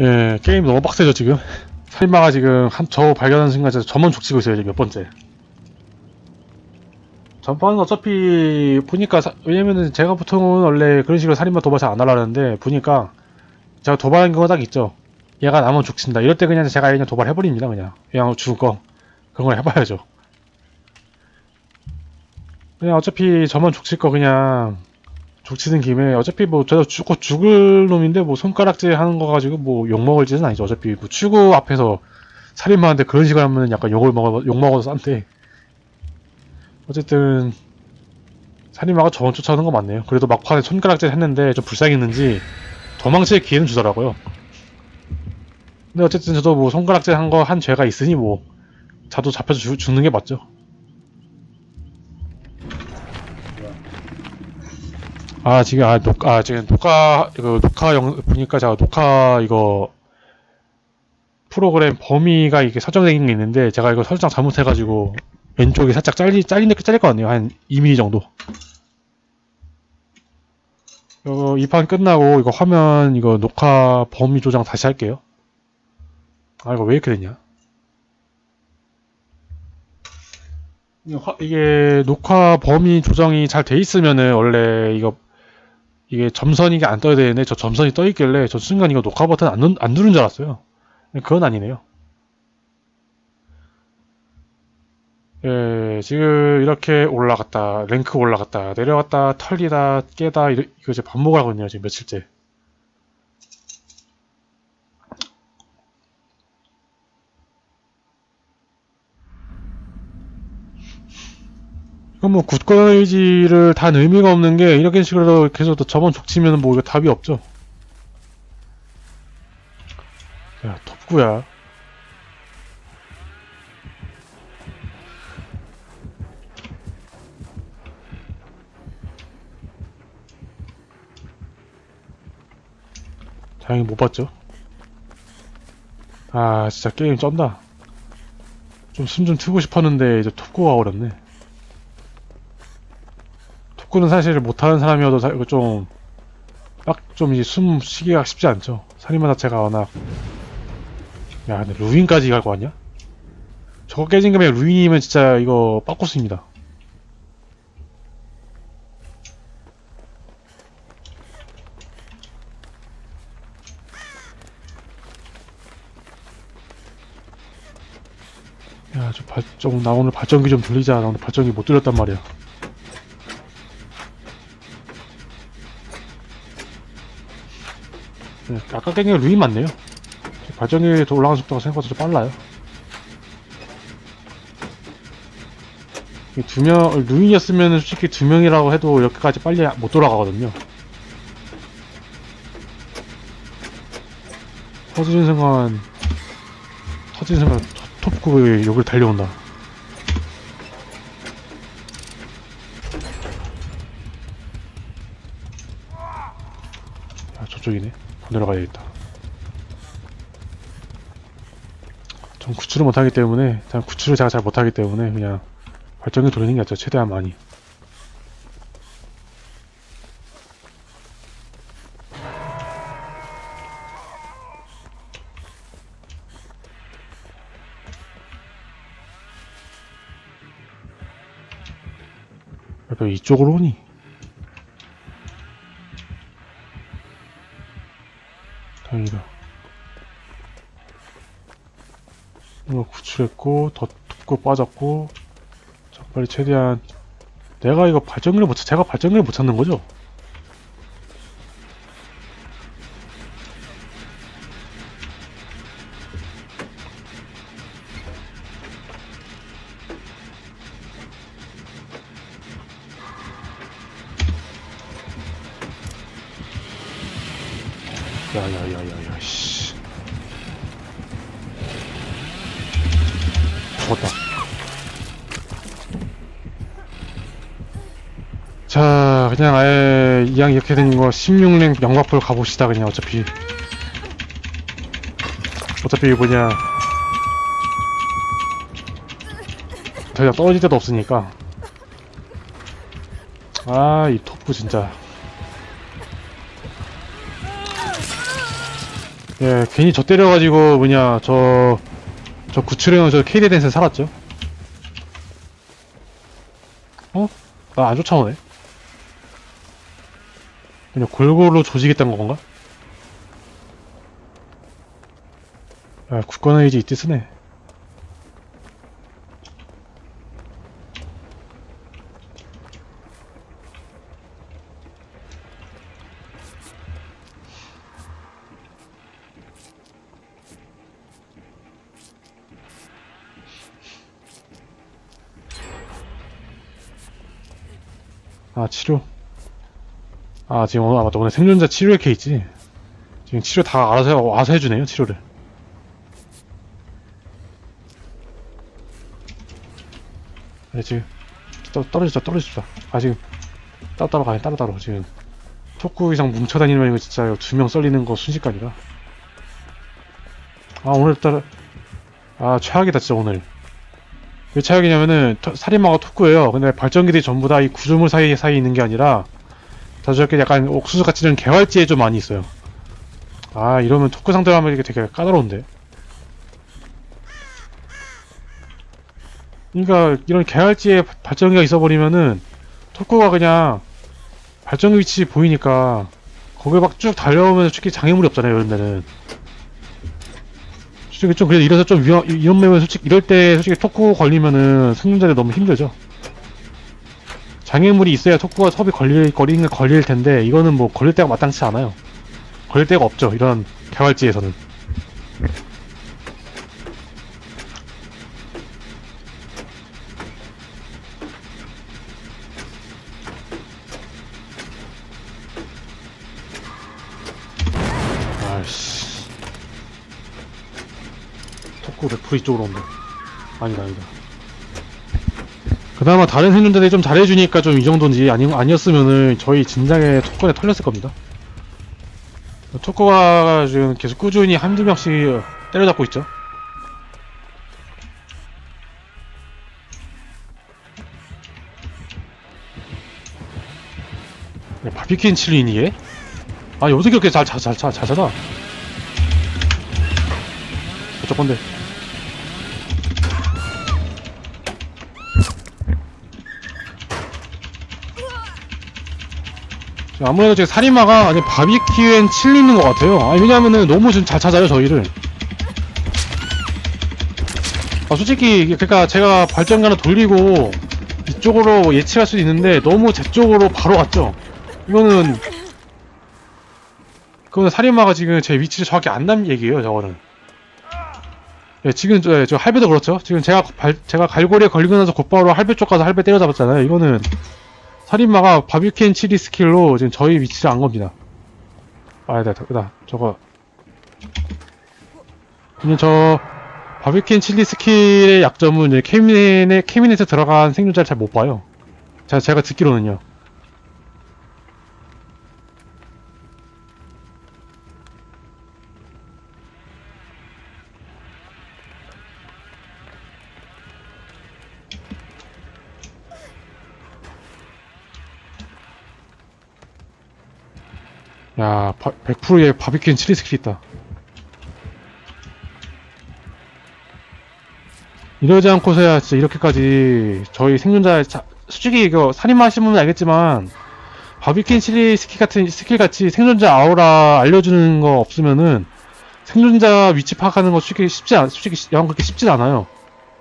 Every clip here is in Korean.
예, 게임 너무 빡세죠, 지금. 살인마가 지금 한, 저 발견하는 순간 진짜 저만 족치고 있어요, 지금 몇 번째. 전판은 어차피 보니까 사- 왜냐면은 제가 보통은 원래 그런 식으로 살인마 도발 잘 안 하려는데 보니까 제가 도발한 경우가 딱 있죠. 얘가 나면 죽친다. 이럴 때 그냥 제가 그냥 도발해버립니다, 그냥. 그냥 죽을 거. 그런 걸 해봐야죠. 그냥 어차피 저만 죽칠 거 그냥 죽치는 김에 어차피 뭐 저도 죽고 죽을 놈인데 뭐 손가락질 하는 거 가지고 뭐 욕먹을 짓은 아니죠. 어차피 뭐 출구 앞에서 살인마한테 그런 식으로 하면 약간 욕을 먹어, 욕먹어서 싼데. 어쨌든 살인마가 저만 쫓아오는 거 맞네요. 그래도 막판에 손가락질 했는데 좀 불쌍했는지 도망칠 기회는 주더라고요. 근데 어쨌든 저도 뭐 손가락질 한 거 한 죄가 있으니 뭐 자도 잡혀서 죽- 죽는 게 맞죠. 아 지금 아 녹, 아 지금 녹화 그 녹화 영 보니까 제가 녹화 이거 프로그램 범위가 이게 설정되어 있는데 제가 이거 설정 잘못해가지고 왼쪽이 살짝 잘리 잘린 데 잘릴 것 같네요 한 2mm 정도. 이거 이 판 끝나고 이거 화면 이거 녹화 범위 조정 다시 할게요. 아 이거 왜 이렇게 됐냐? 이게 녹화 범위 조정이 잘 돼 있으면은 원래 이거 이게 점선이 안 떠야 되는데 저 점선이 떠 있길래 저 순간 이거 녹화 버튼 안, 누, 안 누른 줄 알았어요. 그건 아니네요. 예, 지금 이렇게 올라갔다, 랭크 올라갔다, 내려갔다, 털리다, 깨다, 이거 이제 반복을 하고 있네요, 지금 며칠째. 이건 뭐 의지를 단 의미가 없는 게 이렇게 식으로 계속 또 저번 족치면 뭐 이거 답이 없죠. 야, 톱구야. 다행히 못 봤죠. 아, 진짜 게임 쩐다. 좀 숨 좀 트고 싶었는데 이제 톱구가 어렵네. 톱구는 사실 못하는 사람이어도 좀, 딱 좀 이제 숨 쉬기가 쉽지 않죠. 살인마 자체가 워낙. 야, 근데 루인까지 갈거 아니야? 저거 깨진 금에 루인이면 진짜 이거 빠꾸스입니다. 야, 저 발, 좀, 나 오늘 발전기 좀 돌리자. 나 오늘 발전기 못 돌렸단 말이야. 네, 아까 깬게 루인 맞네요. 발전기에 더 올라가는 속도가 생각보다 좀 빨라요. 이두 명, 루인이었으면 솔직히 두 명이라고 해도 이렇게까지 빨리 못 돌아가거든요. 터지는 순간, 터지는 순간 톱- 톱구에 욕을 달려온다. 아, 저쪽이네. 더 내려가야겠다. 전 구출을 못하기 때문에, 구출을 제가 잘 못하기 때문에, 그냥 발전기 돌리는 게 낫죠. 최대한 많이. 왜 이쪽으로 오니? 다행이다. 이거 구출했고, 더 툭고 빠졌고, 자, 빨리 최대한. 내가 이거 발전기를 못, 찾- 제가 발전기를 못 찾는 거죠? 자 그냥 아예 이왕 이렇게 된 거 16랭 영광풀 가봅시다 그냥 어차피 어차피 뭐냐 더 이상 떨어질 데도 없으니까 아 이 토프 진짜 예, 괜히 저 때려가지고, 뭐냐, 저, 저 구출해놓은 저 KD 댄스 살았죠? 어? 나 안 쫓아오네? 그냥 골고루 조지겠다는 건가? 야, 국권 의지 이때 쓰네. 아, 치료. 아, 지금 오늘, 아, 맞다. 오늘 생존자 치료 이렇게 있지. 지금 치료 다 알아서, 해- 와서 해주네요, 치료를. 네, 지금, 떠, 떨어지자, 떨어지자. 아, 지금, 따로 따로 가요, 따로 따로. 지금, 토크 이상 뭉쳐다니면 이거 진짜 두 명 썰리는 거 순식간이라. 아, 오늘따라, 아, 최악이다, 진짜 오늘. 왜 최악이냐면은, 토- 살인마가 토크예요. 근데 발전기들이 전부 다 이 구조물 사이, 사이에 있는 게 아니라, 다 저렇게 약간 옥수수 같이 는 개활지에 좀 많이 있어요. 아, 이러면 토크 상대로 하면 이게 되게 까다로운데. 그러니까 이런 개활지에 발전기가 있어버리면은 토크가 그냥 발전기 위치 보이니까 거기에 막 쭉 달려오면 솔직히 장애물이 없잖아요 이런 데는 솔직히 좀 그래도 이래서 좀 위험 이런 맵은 솔직히 이럴 때 솔직히 토크 걸리면은 생존자들 너무 힘들죠 장애물이 있어야 토크가 섭이 걸릴 거리는 걸릴 텐데 이거는 뭐 걸릴 데가 마땅치 않아요. 걸릴 데가 없죠 이런 개활지에서는. 아이씨. 토크 100% 이쪽으로 온다 아니다 아니다 그나마 다른 생존자들이 좀 잘해주니까 좀 이 정도인지 아니, 아니었으면은 저희 진작에 토크에 털렸을 겁니다 토크가 지금 계속 꾸준히 한두 명씩 때려잡고 있죠 야, 바비킨 얘? 아니 어떻게 그렇게 잘, 잘, 잘, 잘, 잘 찾아? 어쩔 건데? 아무래도 지금 살인마가 아니 바비큐엔 칠리 있는 것 같아요. 아니 왜냐면은 너무 좀잘 찾아요 저희를. 아 솔직히 그러니까 제가 발전기를 돌리고 이쪽으로 예측할 수도 있는데 너무 제 쪽으로 바로 갔죠. 이거는 그거는 살인마가 지금 제 위치를 정확히 안남 얘기예요, 저거는. 예, 지금 저, 예, 저 할배도 그렇죠. 지금 제가 발, 제가 갈고리에 걸리고 나서 곧바로 할배 쪽 가서 할배 때려잡았잖아요. 이거는 살인마가 바비큐엔 칠리 스킬로 지금 저희 위치를 안 겁니다. 아, 네, 나 저거. 그냥 저 바비큐엔 칠리 스킬의 약점은 이제 캐미넷에 캐미넷에 들어간 생존자를 잘 못 봐요. 제가 제가 듣기로는요. 야, 바, 100%의 바비큐엔 칠리 스킬이 있다. 이러지 않고서야 진짜 이렇게까지 저희 생존자, 자, 솔직히 이거 살인마 하시는 분은 알겠지만, 바비큐엔 칠리 스킬 같은, 스킬 같이 생존자 아우라 알려주는 거 없으면은, 생존자 위치 파악하는 거 솔직히 쉽지 않, 솔직히 영 그렇게 쉽진 않아요.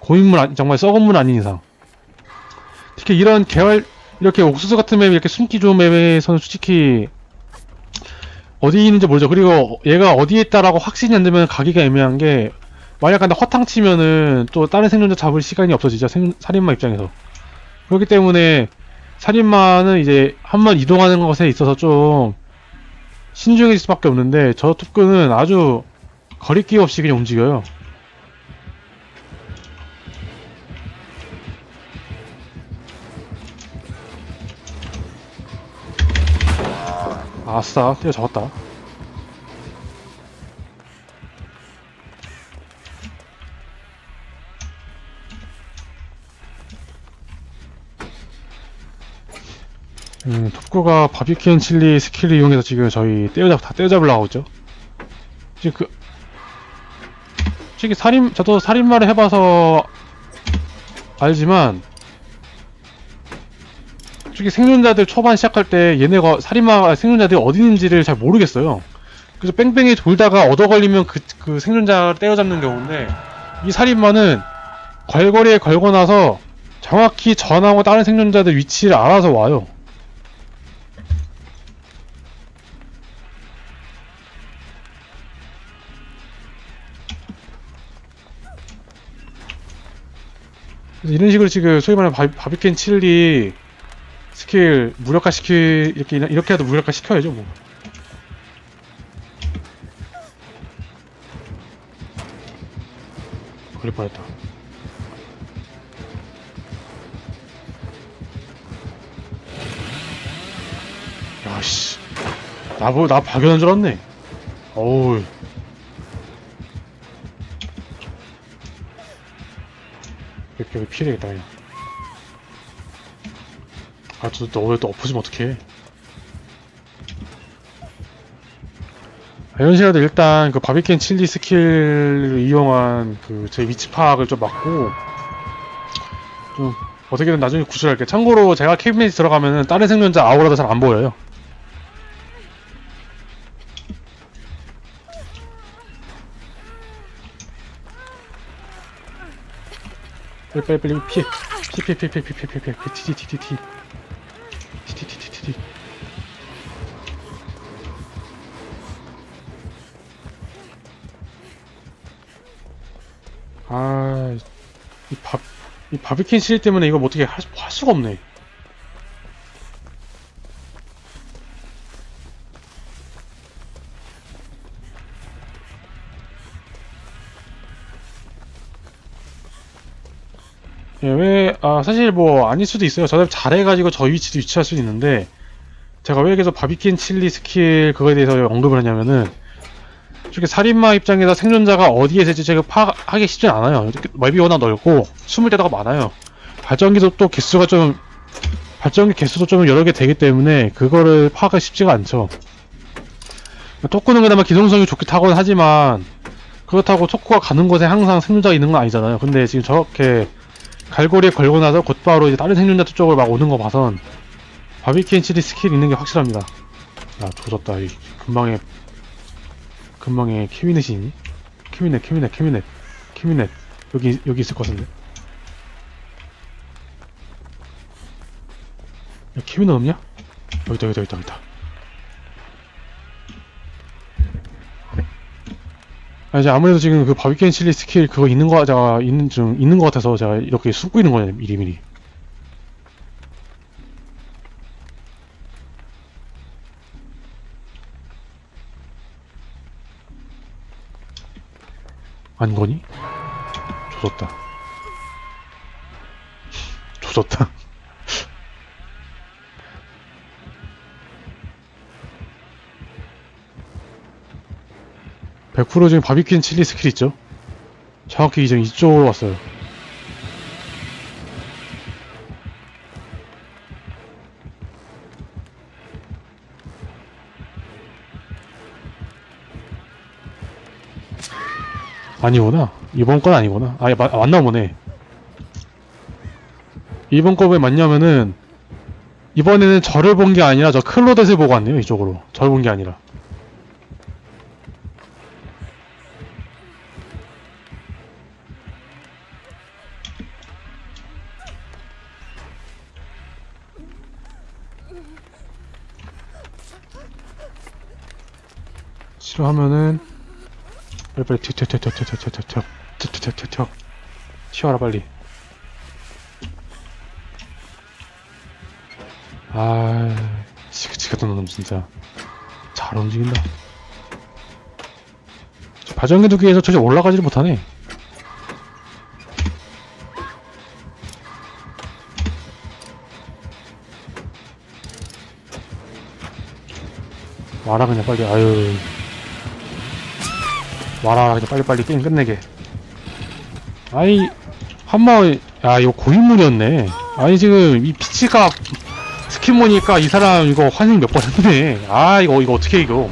고인물, 아니- 정말 썩은 물 아닌 이상. 특히 이런 개월, 이렇게 옥수수 같은 맵, 이렇게 숨기 좋은 맵에서는 솔직히, 어디 있는지 모르죠. 그리고 얘가 어디에 있다라고 확신이 안 되면 가기가 애매한 게 만약 간다 허탕 치면은 또 다른 생존자 잡을 시간이 없어지죠. 생- 살인마 입장에서. 그렇기 때문에 살인마는 이제 한 번 이동하는 것에 있어서 좀 신중해질 수밖에 없는데 저 토크는 아주 거리낌 없이 그냥 움직여요. 아싸, 때려 잡았다. 음, 톱구가 바비큐엔 칠리 스킬을 이용해서 지금 저희 때려잡, 다 때려잡으려고 하고 있죠. 지금 그, 솔직히 살인 저도 살인마를 해봐서 알지만 솔직히 생존자들 초반 시작할 때 얘네가 살인마 생존자들이 어디 있는지를 잘 모르겠어요. 그래서 뺑뺑이 돌다가 얻어 걸리면 그, 그 생존자를 때려잡는 경우인데 이 살인마는 걸거리에 걸고 나서 정확히 전하고 다른 생존자들 위치를 알아서 와요. 이런 식으로 지금 소위 말하는 바, 바비캔 칠리 스킬 무력화 시키 이렇게 이렇게 해도 무력화 시켜야죠 뭐. 걸릴 뻔했다. 야씨, 나보 나 발견한 줄 알았네. 어우. 여기 피해야겠다 그냥. 아, 저, 너왜 또 엎어지면 어떡해. 아, 이런 식으로 일단 그 바비캔 칠리 스킬을 이용한 그 제 위치 파악을 좀 막고 좀 어떻게든 나중에 구출할게. 참고로 제가 캐비넷에 들어가면은 다른 생존자 아우라도 잘 안 보여요. 빨리 빨리 빨리 피해 피해 피해 피해 피해 피해 피해 피해 피해 티티티티티 이 바비킨 실 때문에 이거 뭐 어떻게 할, 수- 할 수가 없네. 예, 왜, 아, 사실 뭐, 아닐 수도 있어요. 저도 잘해가지고 저 위치도 위치할 수도 있는데, 제가 왜 계속 바비킨 칠리 스킬 그거에 대해서 언급을 하냐면은, 솔직히 살인마 입장에서 생존자가 어디에 있을지 제가 파악하기 쉽지 않아요. 맵이 워낙 넓고, 숨을 데다가 많아요. 발전기도 또 개수가 좀, 발전기 개수도 좀 여러 개 되기 때문에, 그거를 파악하기 쉽지가 않죠. 토크는 그나마 기동성이 좋게 타곤 하지만, 그렇다고 토크가 가는 곳에 항상 생존자가 있는 건 아니잖아요. 근데 지금 저렇게, 갈고리에 걸고 나서 곧바로 이제 다른 생존자 쪽으로 막 오는 거 봐선 바비큐 칠리 스킬 있는 게 확실합니다. 야 조졌다 이 금방에 금방에 키미넷이 있니? 키미넷 키미넷 키미넷 키미넷 여기 여기 있을 것 같은데. 야 키미넷 없냐? 여기다 여기다 여기다 여기다. 아, 이제 아무래도 지금 그 바비큐 칠리 스킬 그거 있는 거 제가 있는 좀 있는 것 같아서 제가 이렇게 숨고 있는 거예요 미리미리. 안 거니? 조졌다. 조졌다. (100% 지금 바비큐 칠리 스킬 있죠? 정확히 이제 이쪽으로 왔어요. 아니구나. 이번 건 아니구나. 아, 마, 맞나 보네. 이번 거 왜 맞냐면은, 이번에는 저를 본 게 아니라 저 클로댓을 보고 왔네요, 이쪽으로. 저를 본 게 아니라. 싫어하면은, 빨리 빨리 튀어 튀어라 빨리 아 지긋지긋한 놈 진짜 잘 움직인다 저 발전기 두기에서 저기 올라가지를 못하네 와라 그냥 빨리 아유 와라 그냥 빨리빨리 게임 끝내게 아이 한마 야 이거 고인물이었네 아니 지금 이 피치가 스킨 보니까 이 사람 이거 환승 몇번 했네 아 이거 이거 어떻게 이거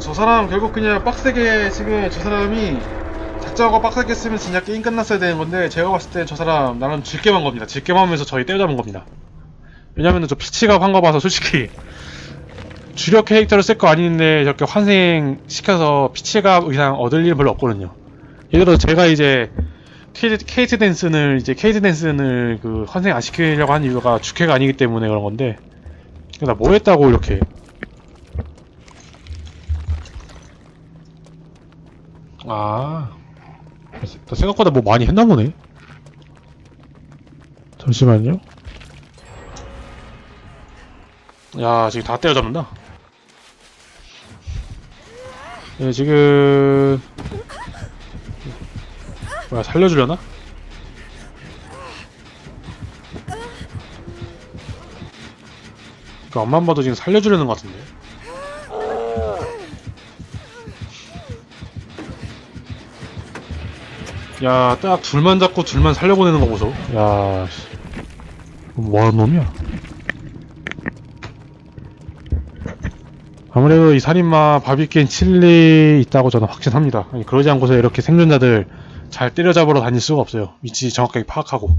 저 사람 결국 그냥 빡세게 지금 저 사람이 작정하고 빡세게 쓰면 진짜 게임 끝났어야 되는 건데 제가 봤을 때 저 사람 나름 질게만 겁니다. 질게만 하면서 저희 때려잡은 겁니다. 왜냐면은 저 피치가 한거 봐서 솔직히 주력 캐릭터를 쓸 거 아닌데 저렇게 환생 시켜서 피치가 이상 얻을 일은 별로 없거든요. 예를 들어 제가 이제 케이트, 댄슨을 이제 케이트 댄슨을 그 환생 안 시키려고 한 이유가 주캐가 아니기 때문에 그런 건데 나 뭐 했다고 이렇게. 아나 생각보다 뭐 많이 했나 보네. 잠시만요. 야 지금 다 때려잡는다 예 지금 뭐야 살려주려나? 그 앞만 봐도 지금 살려주려는 것 같은데 야, 딱 둘만 잡고 둘만 살려보내는 거 보소. 야, 씨. 뭐하는 놈이야? 아무래도 이 살인마 바비킨 칠리 있다고 저는 확신합니다. 아니, 그러지 않고서 이렇게 생존자들 잘 때려잡으러 다닐 수가 없어요. 위치 정확하게 파악하고.